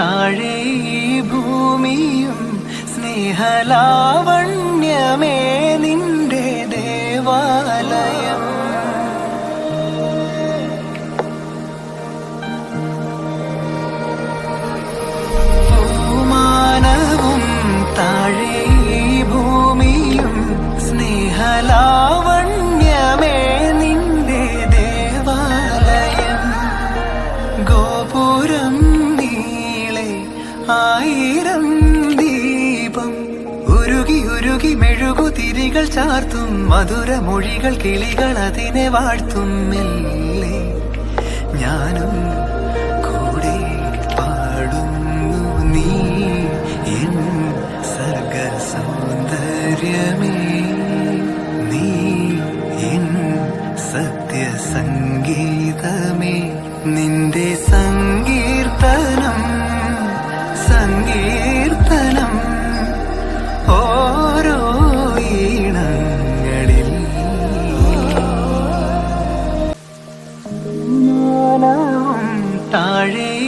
താഴെ ഈ ഭൂമിയും സ്നേഹലാവണ്യമേ നിന്റെ ദേവാലയം. ആയിരം ദീപം. ഉരുകി ഉരുകി മെഴുകു തിരികൾ ചാർത്തും മധുരമൊഴികൾ കിളികൾ അതിനെ വാഴ്ത്തും മെല്ലെ. ഞാനും കൂടെ പാടുന്നു നീ എൻ സർഗ സൗന്ദര്യമേ നീ എൻ സത്യസംഗീതമേ. നിന്റെ സങ്കീർത്തനം താഴെ